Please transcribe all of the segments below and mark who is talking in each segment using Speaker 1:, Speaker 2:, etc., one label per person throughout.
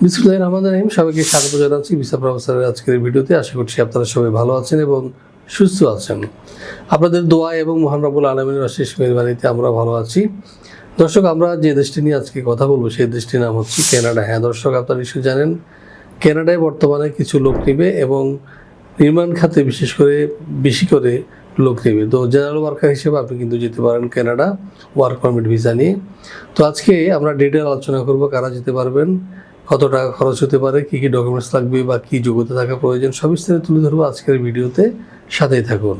Speaker 1: বিসমুল্লাহ রহমান রহিম সবাইকে স্বাগত জানাচ্ছি ভিসা প্রফেসরের আজকের ভিডিওতে। আশা করছি আপনারা সবাই ভালো আছেন এবং সুস্থ আছেন। আপনাদের দোয়া এবং মহান রবুল আলমিনের অশেষ মেহরবানিতে আমরা ভালো আছি। দর্শক, আমরা যে দেশটি নিয়ে আজকে কথা বলব, সেই দেশটির নাম হচ্ছে কানাডা। হ্যাঁ দর্শক, আপনারা নিশ্চয়ই জানেন, কানাডায় বর্তমানে কিছু লোক নেবে এবং নির্মাণ খাতে বিশেষ করে বেশি করে লোক নেবে। তো জেনারেল ওয়ার্কার হিসেবে আপনি কিন্তু যেতে পারেন কানাডা, ওয়ার্ক পারমিট ভিসা নিয়ে। তো আজকে আমরা ডিটেল আলোচনা করব, কারা যেতে পারবেন কত টাকা খরচ হতে পারে, কী কী ডকুমেন্টস লাগবে বা কী যোগ্যতা থাকা প্রয়োজন, সব বিস্তারিত তুলে ধরবো আজকের ভিডিওতে। সাথেই থাকুন।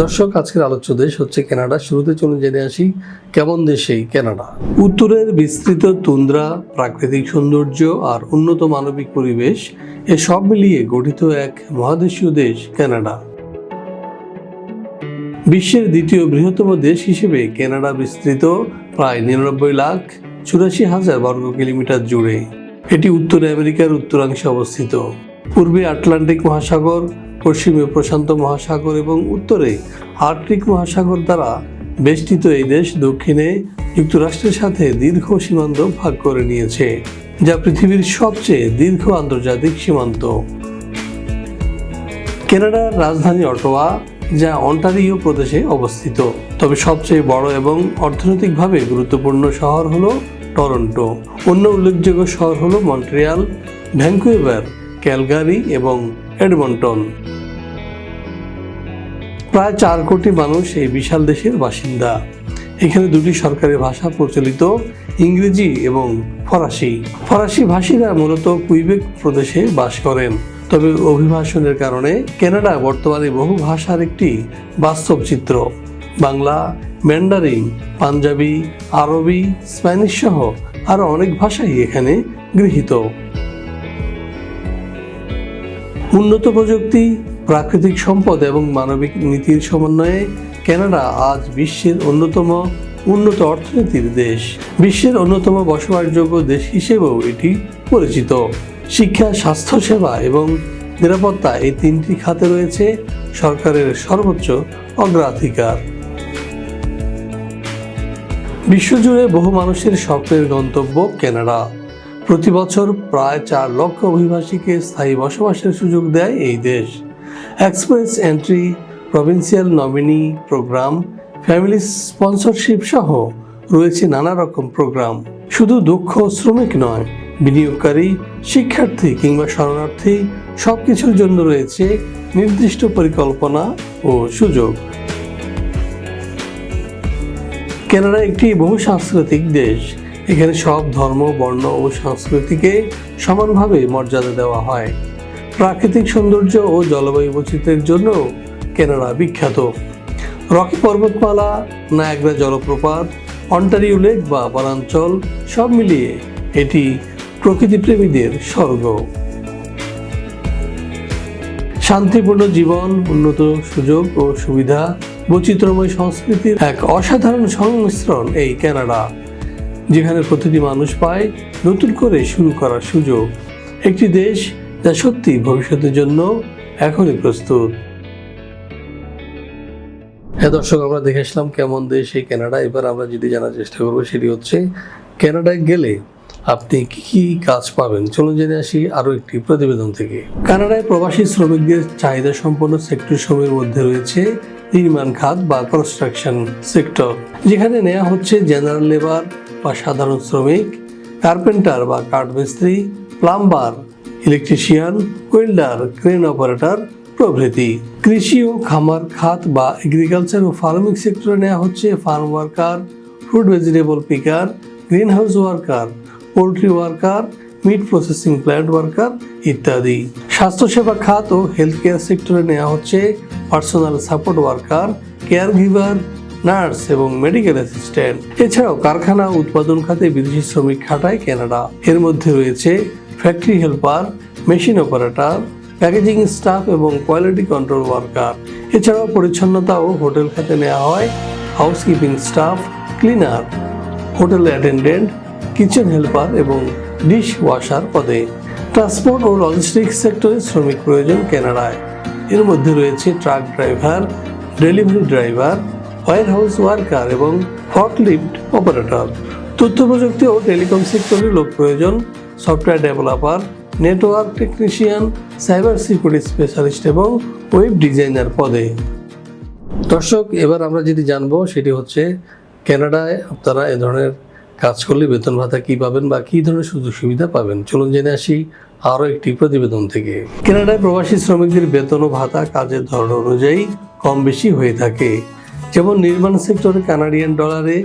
Speaker 1: দর্শক, আজকের আলোচ্য দেশ হচ্ছে কানাডা। শুরুতে চলুন জেনে আসি, কেমন দেশ এই কানাডা? উত্তরের বিস্তৃত তুন্দ্রা, প্রাকৃতিক সৌন্দর্য আর উন্নত মানবিক পরিবেশ, এ সব মিলিয়ে গঠিত এক মহাদেশীয় দেশ কানাডা। বিশ্বের দ্বিতীয় বৃহত্তম দেশ হিসেবে কানাডা বিস্তৃত, প্রায় নিরানব্বই লাখ চুরাশি হাজার বর্গ কিলোমিটার জুড়ে। এটি উত্তর আমেরিকার উত্তরাংশে অবস্থিত। পূর্বে আটলান্টিক মহাসাগর, পশ্চিমে প্রশান্ত মহাসাগর এবং উত্তরে আর্কটিক মহাসাগর দ্বারা বেষ্টিত এই দেশ দক্ষিণে যুক্তরাষ্ট্রের সাথে দীর্ঘ সীমান্ত ভাগ করে নিয়েছে, যা পৃথিবীর সবচেয়ে দীর্ঘ আন্তর্জাতিক সীমান্ত। কানাডার রাজধানী অটোয়া যা অন্টারিও প্রদেশে অবস্থিত। তবে সবচেয়ে বড় এবং অর্থনৈতিকভাবে গুরুত্বপূর্ণ শহর হলো টরন্টো। অন্য উল্লেখযোগ্য শহর হলো মন্ট্রিয়াল ভ্যাঙ্কুয়েভার ক্যালগারি এবং এডমন্টন। প্রায় চার কোটি মানুষ এই বিশাল দেশের বাসিন্দা। এখানে দুটি সরকারি ভাষা প্রচলিত, ইংরেজি এবং ফরাসি। ফরাসি ভাষীরা মূলত কুইবেক প্রদেশে বাস করেন। তবে অভিবাসনের কারণে কানাডা বর্তমানে বহু ভাষার একটি বাস্তব চিত্র। বাংলা, ম্যান্ডারিন, পাঞ্জাবি, আরবি, স্প্যানিশ সহ আরও অনেক ভাষাই এখানে গৃহীত। উন্নত প্রযুক্তি, প্রাকৃতিক সম্পদ এবং মানবিক নীতির সমন্বয়ে কানাডা আজ বিশ্বের অন্যতম উন্নত অর্থনীতির দেশ। বিশ্বের অন্যতম বসবাসযোগ্য দেশ হিসেবেও এটি পরিচিত। শিক্ষা স্বাস্থ্যসেবা এবং নিরাপত্তা এই তিনটি খাতে রয়েছে সরকারের সর্বোচ্চ অগ্রাধিকার। বিশ্বজুড়ে বহু মানুষের স্বপ্নের গন্তব্য কানাডা। প্রতি বছর প্রায় চার লক্ষ অভিবাসীকে স্থায়ী বসবাসের সুযোগ দেয় এই দেশ। Express entry, provincial nominee program, family sponsorship সহ রয়েছে নানা রকম প্রোগ্রাম। শুধু দক্ষ শ্রমিক নয় বিনিয়োগকারী, শিক্ষার্থী কিংবা শরণার্থী সব কিছুর জন্য রয়েছে নির্দিষ্ট পরিকল্পনা ও সুযোগ। কানাডা একটি বহু সাংস্কৃতিক দেশ। এখানে সব ধর্ম, বর্ণ ও সংস্কৃতিকে সমানভাবে মর্যাদা দেওয়া হয়। প্রাকৃতিক সৌন্দর্য ও জলবায়ু বৈচিত্র্যের জন্য কানাডা বিখ্যাত। রকি পর্বতমালা, নায়াগ্রা জলপ্রপাত, অন্টারিও লেক বা বনাঞ্চল সব মিলিয়ে এটি প্রকৃতিপ্রেমীদের স্বর্গ। শান্তিপূর্ণ জীবন, উন্নত সুযোগ ও সুবিধা, বৈচিত্র্যময় সংস্কৃতির এক অসাধারণ সংমিশ্রণ এই কানাডা, যেখানে প্রতিটি মানুষ পায় নতুন করে শুরু করার সুযোগ। একটি দেশ যা সত্যি ভবিষ্যতের জন্য এখনই প্রস্তুত। হ্যাঁ দর্শক, আমরা দেখে আসলাম কেমন দেশ এই কানাডা। এবার আমরা যেটি জানার চেষ্টা করব সেটি হচ্ছে, কানাডায় গেলে আপনি কি কি কাজ পাবেন? চলুন জেনে আসি আরও একটি প্রতিবেদন থেকে। কানাডায় প্রবাসী শ্রমিকদের চাহিদা সম্পন্ন সেক্টর সমূহের মধ্যে রয়েছে নির্মাণ খাত বা কনস্ট্রাকশন সেক্টর যেখানে নেওয়া হচ্ছে জেনারেল লেবার বা সাধারণ শ্রমিক কার্পেন্টার বা কাঠমিস্ত্রি plumber electrician welder crane operator প্রভৃতি। কৃষি ও খামার খাত বা এগ্রিকালচার ও ফার্মিং সেক্টরে নেওয়া হচ্ছে farm worker fruit vegetable picker greenhouse worker poultry worker meat processing plant worker ইত্যাদি। স্বাস্থ্যসেবা খাত ও হেলথ কেয়ার সেক্টরে নেওয়া হচ্ছে personal support worker caregiver nurse এবং মেডিকেল অ্যাসিস্ট্যান্ট এছাড়াও কারখানা উৎপাদন খাতে বিদেশি শ্রমিক খাটায় কানাডা এর মধ্যে রয়েছে factory helper machine operator packaging staff এবং কোয়ালিটি কন্ট্রোল ওয়ার্কার এছাড়াও পরিচ্ছন্নতা ও হোটেল খাতে নেওয়া হয় housekeeping staff cleaner hotel attendant kitchen helper এবং ডিশ ওয়াশার পদে ট্রান্সপোর্ট ও লজিস্টিক্স সেক্টরে শ্রমিক প্রয়োজন কানাডায় এর মধ্যে রয়েছে truck driver delivery driver warehouse worker এবং ফর্কলিফট অপারেটর তথ্য প্রযুক্তি ও টেলিকম সেক্টরে লোক প্রয়োজন software developer network technician cyber security specialist এবং ওয়েব ডিজাইনার পদে। দর্শক, এবার আমরা যেটি জানব সেটি হচ্ছে কানাডায় আপনারা এ ধরনের কাজ করলে বেতন ভাতা কি পাবেন বা কি ধরনের সুযোগ সুবিধা পাবেন? চলুন জেনে আসি আরও একটি প্রতিবেদন থেকে। কানাডায় প্রবাসী শ্রমিকদের বেতন ও ভাতা কাজের ধরন অনুযায়ী কম বেশি হয়ে থাকে। যেমন নির্মাণ সেক্টরে কানাডিয়ান ডলারে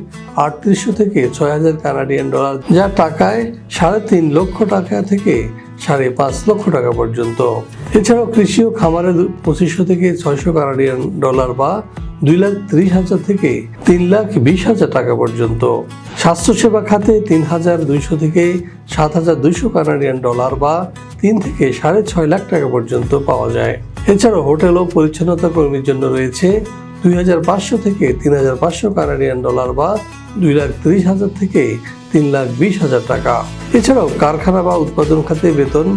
Speaker 1: আটত্রিশশো থেকে ছয় হাজার কানাডিয়ান ডলার, যা টাকায় সাড়ে তিন লক্ষ টাকা থেকে সাড়ে পাঁচ লক্ষ টাকা পর্যন্ত। এছাড়াও কৃষি ও খামারে পঁচিশশো থেকে ছয়শো কানাডিয়ান ডলার বা দুই লাখ ত্রিশ হাজার থেকে তিন লাখ বিশ হাজার টাকা পর্যন্ত। স্বাস্থ্যসেবা খাতে তিন হাজার দুইশো থেকে সাত হাজার দুইশো কানাডিয়ান ডলার বা তিন থেকে সাড়ে ছয় লাখ টাকা পর্যন্ত পাওয়া যায়। এছাড়াও হোটেল ও পরিচ্ছন্নতা কর্মীর জন্য রয়েছে দুই হাজার পাঁচশো থেকে তিন হাজার পাঁচশো কানাডিয়ান ডলার বা দুই লাখ ত্রিশ হাজার থেকে তিন লাখ বিশ হাজার টাকা। এছাড়াও কারখানা বা উৎপাদন খাতে বেতন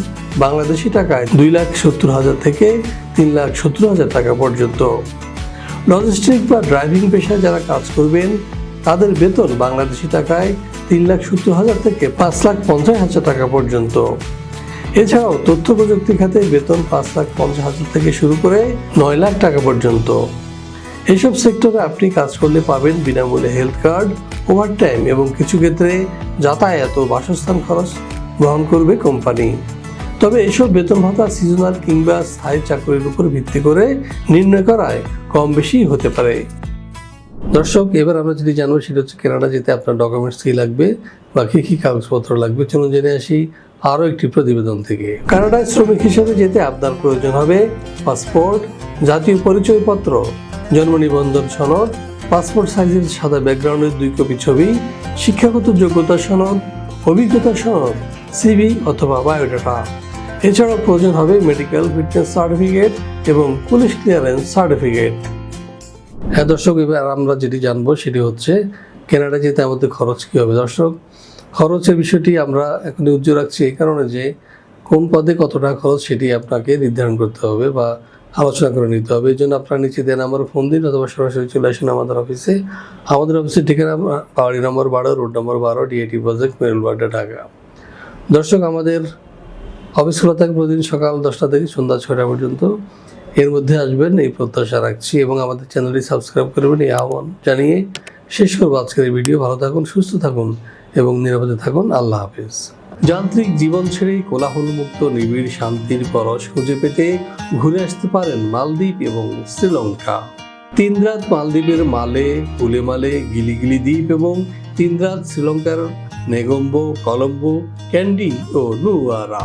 Speaker 1: বাংলাদেশি টাকায় দুই লাখ সত্তর হাজার থেকে তিন লাখ সত্তর হাজার টাকা পর্যন্ত। লজিস্টিক বা ড্রাইভিং পেশায় যারা কাজ করবেন, তাদের বেতন বাংলাদেশি টাকায় তিন লাখ সত্তর হাজার থেকে পাঁচ লাখ পঞ্চাশ হাজার টাকা পর্যন্ত। এছাড়াও তথ্য প্রযুক্তি খাতে বেতন পাঁচ লাখ পঞ্চাশ হাজার থেকে শুরু করে নয় লাখ টাকা পর্যন্ত। এইসব সেক্টরে আপনি কাজ করলে পাবেন বিনামূল্যে হেলথ কার্ড, ওভারটাইম এবং কিছু ক্ষেত্রে যাতায়াত ও বাসস্থান খরচ গ্রহণ করবে কোম্পানি। তবে এসব বেতন ভাতা সিজনাল কিংবা স্থায়ী চাকরির উপর ভিত্তি করে নির্ণয় করায় কম বেশি হতে পারে। দর্শক, এবার আমরা যদি জানব সেটা হচ্ছে কেনাডা যেতে আপনার ডকুমেন্টস কী লাগবে বা কী কী কাগজপত্র লাগবে। চলুন জেনে আসি আরও একটি প্রতিবেদন থেকে। কানাডায় শ্রমিক হিসেবে যেতে আপনার প্রয়োজন হবে পাসপোর্ট, জাতীয় পরিচয়পত্র, জন্ম নিবন্ধন সনদ, পাসপোর্ট সাইজের সাদা ব্যাকগ্রাউন্ডের দুই কপি ছবি, শিক্ষাগত যোগ্যতা সনদ, অভিজ্ঞতা সনদ, সিভি অথবা বায়োডাটা। এছাড়াও প্রয়োজন হবে মেডিকেল ফিটনেস সার্টিফিকেট এবং পুলিশ ক্লিয়ারেন্স সার্টিফিকেট হ্যাঁ দর্শক, এবার আমরা যেটি জানব সেটি হচ্ছে, কেনাডা যেতে আমাদের খরচ কী হবে? দর্শক, খরচের বিষয়টি আমরা এখন উজ্জ্বল রাখছি এই কারণে যে কোন পদে কত টাকা খরচ সেটি আপনাকে নির্ধারণ করতে হবে বা আলোচনা করে নিতে হবে। এই জন্য আপনারা নিচে দেন আমার ফোন দিন অথবা সরাসরি চলে আসুন আমাদের অফিসে আমাদের অফিসের ঠিকানা বাড়ি নম্বর বারো রোড নম্বর বারো ডিএটি প্রজেক্ট মেরুলবাড্ডা, ঢাকা। দর্শক, আমাদের অফিস খোলা থাকে প্রতিদিন সকাল দশটা থেকে সন্ধ্যা ছয়টা পর্যন্ত। এর মধ্যে আসবেন, এই প্রত্যাশা রাখছি এবং আমাদের চ্যানেলটি সাবস্ক্রাইব করবেন, এই আহ্বান জানিয়ে শেষ করব আজকের ভিডিও। ভালো থাকুন, সুস্থ থাকুন এবং নিরাপদে থাকুন। আল্লাহ হাফিজ। যান্ত্রিক জীবন ছেড়ে কোলাহলমুক্ত, নিবিড় শান্তির পরশ খুঁজে পেতে ঘুরে আসতে পারেন মালদ্বীপ এবং শ্রীলঙ্কা। তিন রাত মালদ্বীপের মালে উলেমালে গিলিগিলি দ্বীপ এবং তিন রাত শ্রীলঙ্কার নেগম্বো, কলম্বো, ক্যান্ডি ও নুয়ারা